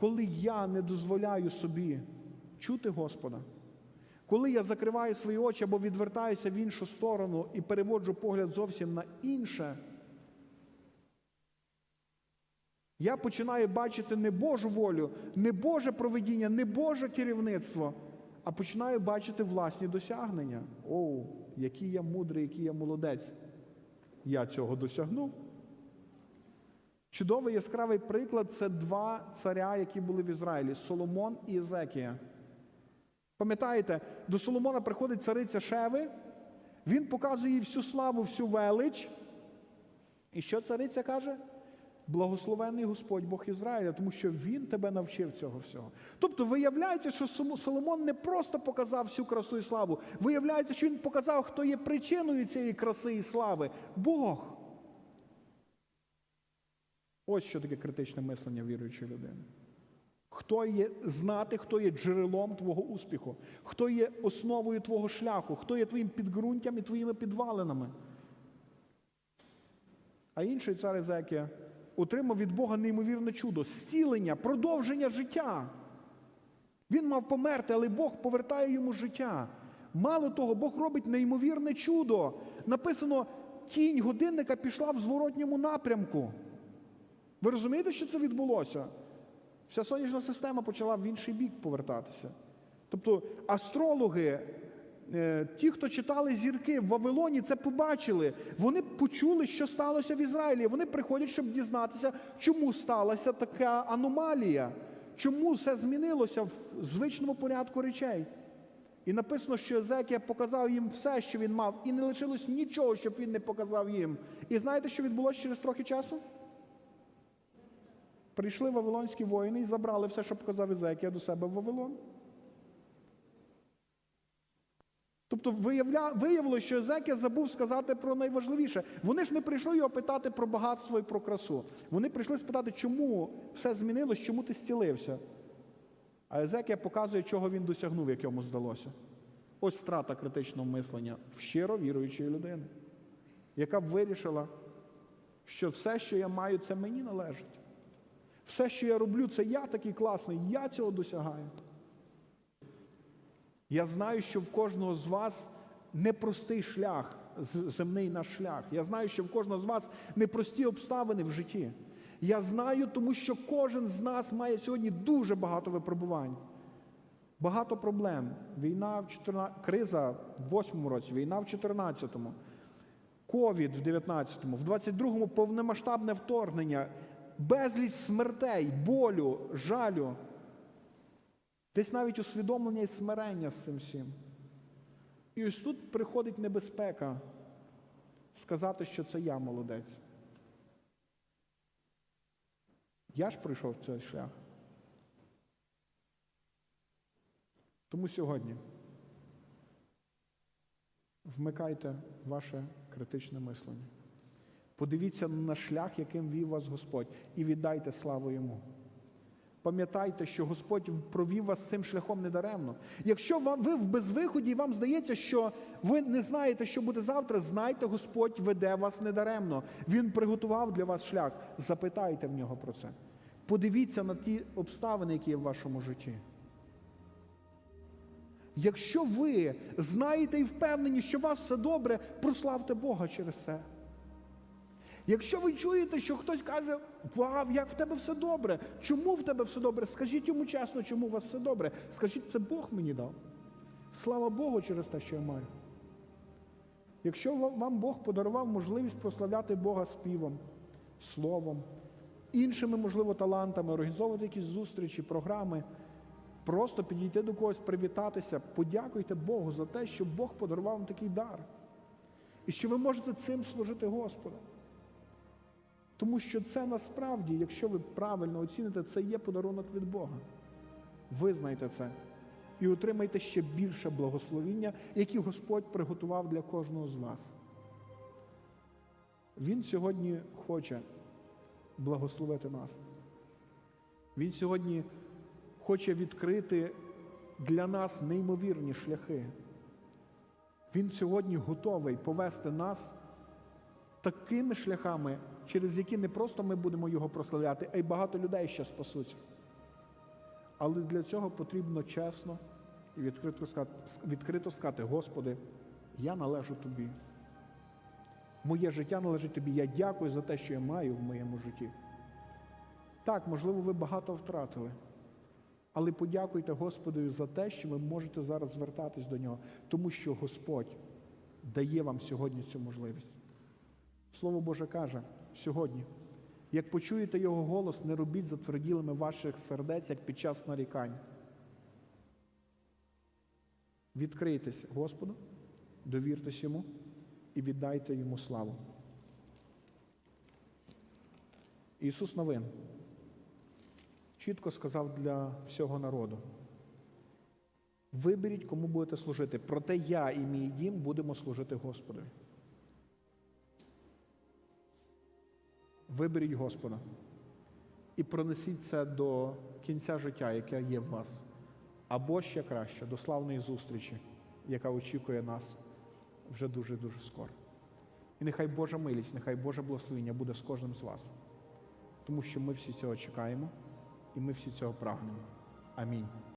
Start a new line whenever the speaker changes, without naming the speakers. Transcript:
коли я не дозволяю собі чути Господа, коли я закриваю свої очі або відвертаюся в іншу сторону і переводжу погляд зовсім на інше, я починаю бачити не Божу волю, не Боже проведіння, не Боже керівництво, а починаю бачити власні досягнення. Оу, який я мудрий, який я молодець. Я цього досягнув. Чудовий яскравий приклад це два царя, які були в Ізраїлі Соломон і Езекія. Пам'ятаєте, до Соломона приходить цариця Шеви, він показує їй всю славу, всю велич. І що цариця каже? Благословений Господь Бог Ізраїля, тому що Він тебе навчив цього всього. Тобто виявляється, що Соломон не просто показав всю красу і славу, виявляється, що він показав, хто є причиною цієї краси і слави Бог. Ось що таке критичне мислення віруючої людини. Хто є знати, хто є джерелом твого успіху, хто є основою твого шляху, хто є твоїм підґрунтям і твоїми підвалинами. А інший цар Езекія отримав від Бога неймовірне чудо, зцілення, продовження життя. Він мав померти, але Бог повертає йому життя. Мало того, Бог робить неймовірне чудо. Написано, тінь годинника пішла в зворотньому напрямку. Ви розумієте, що це відбулося? Вся сонячна система почала в інший бік повертатися. Тобто астрологи, е, ті, хто читали зірки в Вавилоні, це побачили. Вони почули, що сталося в Ізраїлі. Вони приходять, щоб дізнатися, чому сталася така аномалія, чому все змінилося в звичному порядку речей. І написано, що Езекія показав їм все, що він мав, і не лишилось нічого, щоб він не показав їм. І знаєте, що відбулося через трохи часу? Прийшли вавилонські воїни і забрали все, що показав Езекія до себе в Вавилон. Тобто виявилося, що Езекія забув сказати про найважливіше. Вони ж не прийшли його питати про багатство і про красу. Вони прийшли спитати, чому все змінилось, чому ти зцілився. А Езекія показує, чого він досягнув, як йому здалося. Ось втрата критичного мислення в щиро віруючої людини, яка вирішила, що все, що я маю, це мені належить. Все, що я роблю, це я такий класний, я цього досягаю. Я знаю, що в кожного з вас непростий шлях, земний наш шлях. Я знаю, що в кожного з вас непрості обставини в житті. Я знаю, тому що кожен з нас має сьогодні дуже багато випробувань. Багато проблем. Війна в 14... криза в 8-му році, війна в 14-му, ковід в 19-му, в 22-му повномасштабне вторгнення, безліч смертей, болю, жалю. Десь навіть усвідомлення і смирення з цим всім. І ось тут приходить небезпека сказати, що це я молодець. Я ж пройшов цей шлях. Тому сьогодні вмикайте ваше критичне мислення. Подивіться на шлях, яким вів вас Господь, і віддайте славу йому. Пам'ятайте, що Господь провів вас цим шляхом недаремно. Якщо вам ви в безвиході і вам здається, що ви не знаєте, що буде завтра, знайте, Господь веде вас недаремно. Він приготував для вас шлях. Запитайте в нього про це. Подивіться на ті обставини, які є в вашому житті. Якщо ви знаєте і впевнені, що у вас все добре, прославте Бога через це. Якщо ви чуєте, що хтось каже, вау, як в тебе все добре, чому в тебе все добре? Скажіть йому чесно, чому у вас все добре. Скажіть, це Бог мені дав. Слава Богу через те, що я маю. Якщо вам Бог подарував можливість прославляти Бога співом, словом, іншими, можливо, талантами, організовувати якісь зустрічі, програми, просто підійти до когось, привітатися, подякуйте Богу за те, що Бог подарував вам такий дар. І що ви можете цим служити Господу. Тому що це насправді, якщо ви правильно оціните, це є подарунок від Бога. Визнайте це і отримайте ще більше благословіння, які Господь приготував для кожного з вас. Він сьогодні хоче благословити нас. Він сьогодні хоче відкрити для нас неймовірні шляхи. Він сьогодні готовий повести нас такими шляхами, через які не просто ми будемо його прославляти, а й багато людей ще спасуться. Але для цього потрібно чесно і відкрито сказати, відкрито сказати, Господи, я належу Тобі. Моє життя належить Тобі. Я дякую за те, що я маю в моєму житті. Так, можливо, ви багато втратили. Але подякуйте Господові за те, що ви можете зараз звертатись до нього, тому що Господь дає вам сьогодні цю можливість. Слово Боже каже сьогодні, як почуєте Його голос, не робіть затверділими ваших сердець, як під час нарікань. Відкрийтесь Господу, довіртесь Йому і віддайте Йому славу. Ісус Новин чітко сказав для всього народу. Виберіть, кому будете служити. Проте я і мій дім будемо служити Господові. Виберіть Господа і пронесіть це до кінця життя, яке є в вас. Або ще краще, до славної зустрічі, яка очікує нас вже дуже-дуже скоро. І нехай Божа милість, нехай Боже благословення буде з кожним з вас. Тому що ми всі цього чекаємо і ми всі цього прагнемо. Амінь.